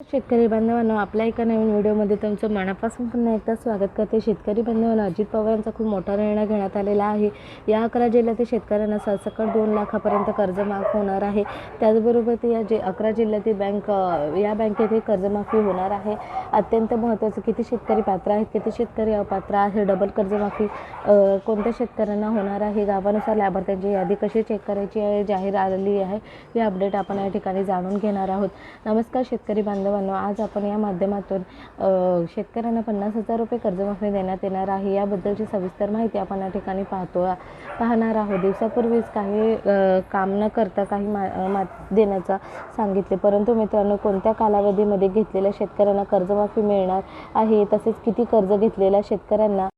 शेतकरी बांधवांनो आपल्या एका नवीन व्हिडिओमध्ये तुमचं मनापासून पुन्हा एकदा स्वागत करते. शेतकरी बांधवांना अजित पवारांचा खूप मोठा निर्णय घेण्यात आलेला आहे. या अकरा जिल्ह्यातील शेतकऱ्यांना सरसकट दोन लाखापर्यंत कर्ज माफ होणार आहे. त्याचबरोबर ते या जे अकरा जिल्ह्यातील बँक या बँकेतही कर्जमाफी होणार आहे. अत्यंत महत्त्वाचं किती शेतकरी पात्र आहेत किती शेतकरी अपात्र आहे डबल कर्जमाफी कोणत्या शेतकऱ्यांना होणार आहे गावानुसार लाभार्थ्यांची यादी कशी चेक करायची आहे जाहीर आलेली आहे ही अपडेट आपण या ठिकाणी जाणून घेणार आहोत. नमस्कार शेतकरी बांधव बांधवांनो आज आपण या माध्यमातून शेतकऱ्यांना पन्नास हजार रुपये कर्जमाफी देण्यात येणार आहे याबद्दलची सविस्तर माहिती आपण या ठिकाणी पाहतो पाहणार आहोत. दिवसापूर्वीच काही काम न करता काही मा मा देण्याचा सांगितले. परंतु मित्रांनो कोणत्या कालावधीमध्ये घेतलेल्या शेतकऱ्यांना कर्जमाफी मिळणार आहे तसेच किती कर्ज घेतलेल्या शेतकऱ्यांना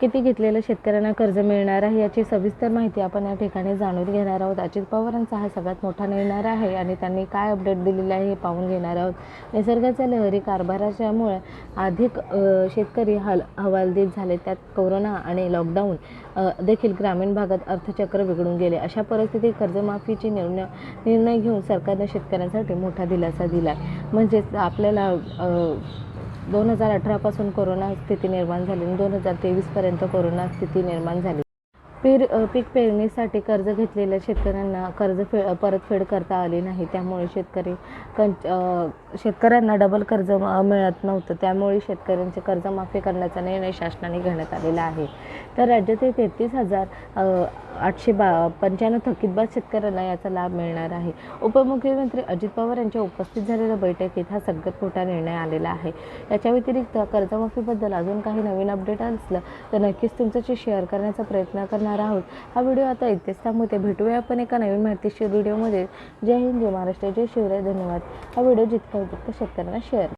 किती घेतलेलं शेतकऱ्यांना कर्ज मिळणार आहे याची सविस्तर माहिती आपण या ठिकाणी जाणून घेणार आहोत. अजित पवारांचा हा सगळ्यात मोठा निर्णय आहे आणि त्यांनी काय अपडेट दिलेला आहे हे पाहून घेणार आहोत. निसर्गाच्या लहरी कारभाराच्यामुळे अधिक शेतकरी हल हवालदिल झाले. त्यात कोरोना आणि लॉकडाऊन देखील ग्रामीण भागात अर्थचक्र बिघडून गेले. अशा परिस्थितीत कर्जमाफीचे निर्णय निर्णय घेऊन सरकारने शेतकऱ्यांसाठी मोठा दिलासा दिला म्हणजेच आपल्याला दोन हजार अठरापासून कोरोना स्थिती निर्माण झाली आणि दोन हजार तेवीसपर्यंत कोरोना स्थिती निर्माण झाली. पीर पीक पेरणीसाठी कर्ज घेतलेल्या शेतकऱ्यांना कर्ज फे परतफेड करता आली नाही. त्यामुळे शेतकरी कंच शेतकऱ्यांना डबल कर्ज मिळत नव्हतं. त्यामुळे शेतकऱ्यांचे कर्जमाफी करण्याचा निर्णय शासनाने घेण्यात आलेला आहे. तर राज्यातील तेहतीस हजार आठशे बा पंच्याण्णव थकीतबाद शेतकऱ्यांना याचा लाभ मिळणार आहे. उपमुख्यमंत्री अजित पवार यांच्या उपस्थित झालेल्या बैठकीत हा सगळ्यात मोठा निर्णय आलेला आहे. याच्या व्यतिरिक्त कर्जमाफीबद्दल अजून काही नवीन अपडेट असलं तर नक्कीच तुमच्याशी शेअर करण्याचा प्रयत्न करणार आहोत. हा व्हिडिओ आता इथेच थांबवते. भेटूया आपण एका नवीन माहितीशीर व्हिडिओमध्ये. जय हिंद जय महाराष्ट्र जय शिवराय. धन्यवाद. हा व्हिडिओ जितका होईल तितका शेतकऱ्यांना शेअर